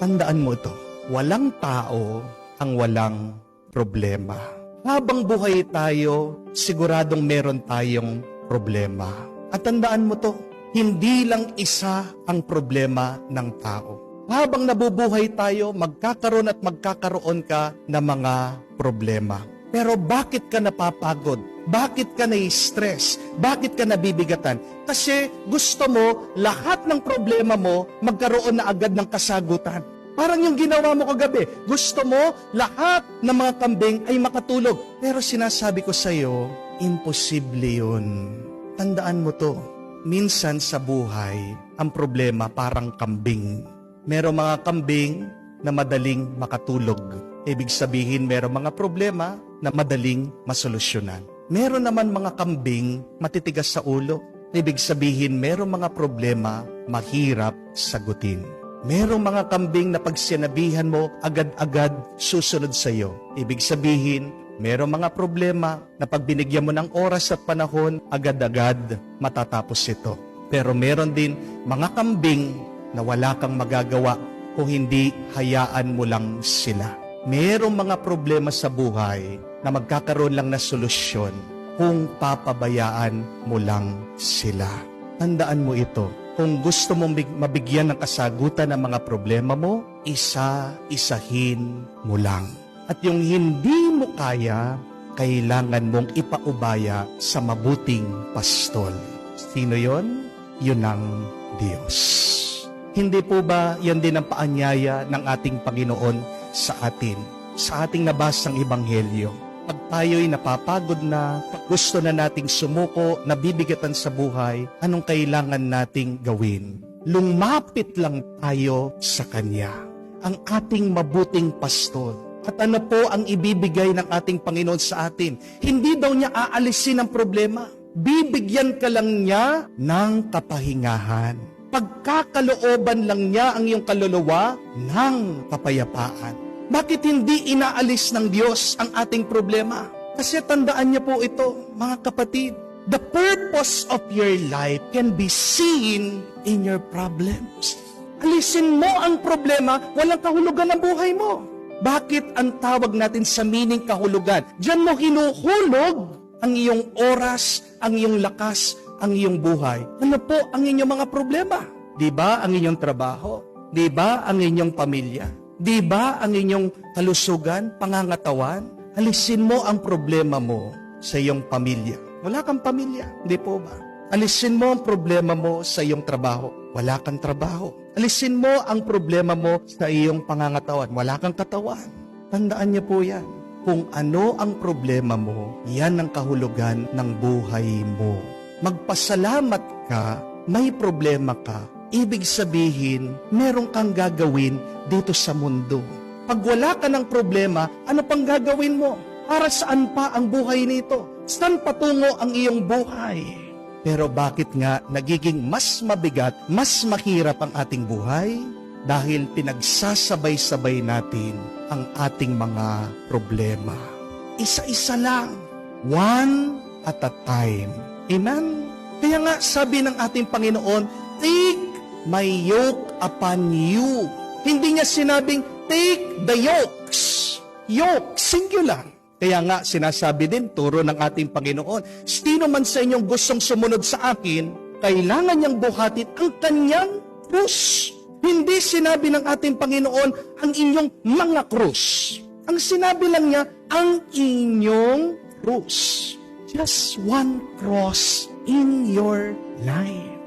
Tandaan mo ito, walang tao ang walang problema. Habang buhay tayo, siguradong meron tayong problema. At tandaan mo to, hindi lang isa ang problema ng tao. Habang nabubuhay tayo, magkakaroon at magkakaroon ka ng mga problema. Pero bakit ka napapagod? Bakit ka nai-stress? Bakit ka nabibigatan? Kasi gusto mo lahat ng problema mo magkaroon na agad ng kasagutan. Parang yung ginawa mo kagabi. Gusto mo lahat ng mga kambing ay makatulog. Pero sinasabi ko sa iyo, imposible yun. Tandaan mo to. Minsan sa buhay, ang problema parang kambing. Merong mga kambing na madaling makatulog. Ibig sabihin, merong mga problema na madaling masolusyonan. Meron naman mga kambing matitigas sa ulo. Ibig sabihin, merong mga problema mahirap sagutin. Merong mga kambing na pag sinabihan mo, agad-agad susunod sa iyo. Ibig sabihin, merong mga problema na pag binigyan mo ng oras at panahon, agad-agad matatapos ito. Pero meron din mga kambing na wala kang magagawa kung hindi hayaan mo lang sila. Merong mga problema sa buhay na magkakaroon lang na solusyon kung papabayaan mo lang sila. Tandaan mo ito. Kung gusto mong big- mabigyan ng kasagutan ng mga problema mo, isa-isahin mo lang. At yung hindi mo kaya, kailangan mong ipaubaya sa mabuting pastol. Sino yon? Yun ang Diyos. Hindi po ba yan din ang paanyaya ng ating Panginoon sa atin, sa ating nabasang Ebanghelyo? Pag tayo'y napapagod na, gusto na nating sumuko, nabibigatan sa buhay, anong kailangan nating gawin? Lumapit lang tayo sa Kanya, ang ating mabuting pastol. At ano po ang ibibigay ng ating Panginoon sa atin? Hindi daw niya aalisin ang problema. Bibigyan ka lang niya ng kapahingahan. Pagkakalooban lang niya ang iyong kaluluwa ng kapayapaan. Bakit hindi inaalis ng Diyos ang ating problema? Kasi tandaan niya po ito, mga kapatid. The purpose of your life can be seen in your problems. Alisin mo ang problema, walang kahulugan ng buhay mo. Bakit ang tawag natin sa meaning kahulugan? Diyan mo hinuhulog ang iyong oras, ang iyong lakas, ang iyong buhay. Ano po ang inyong mga problema? Di ba ang inyong trabaho? Di ba ang inyong pamilya? Di ba ang inyong kalusugan, pangangatawan? Alisin mo ang problema mo sa iyong pamilya. Wala kang pamilya, di po ba? Alisin mo ang problema mo sa iyong trabaho. Wala kang trabaho. Alisin mo ang problema mo sa iyong pangangatawan. Wala kang katawan. Tandaan niyo po yan. Kung ano ang problema mo, yan ang kahulugan ng buhay mo. Magpasalamat ka, may problema ka. Ibig sabihin, meron kang gagawin dito sa mundo. Pag wala ka ng problema, ano pang gagawin mo? Para saan pa ang buhay nito? Saan patungo ang iyong buhay? Pero bakit nga nagiging mas mabigat, mas mahirap ang ating buhay? Dahil pinagsasabay-sabay natin ang ating mga problema. Isa-isa lang. One at a time. Amen? Kaya nga sabi ng ating Panginoon, Take my yoke upon you. Hindi niya sinabing, take the yokes. Yoke, singular. Kaya nga sinasabi din, turo ng ating Panginoon, sino man sa inyong gustong sumunod sa akin, kailangan niyang buhatin ang kanyang krus. Hindi sinabi ng ating Panginoon ang inyong mga krus. Ang sinabi lang niya, ang inyong krus. Just one cross in your life.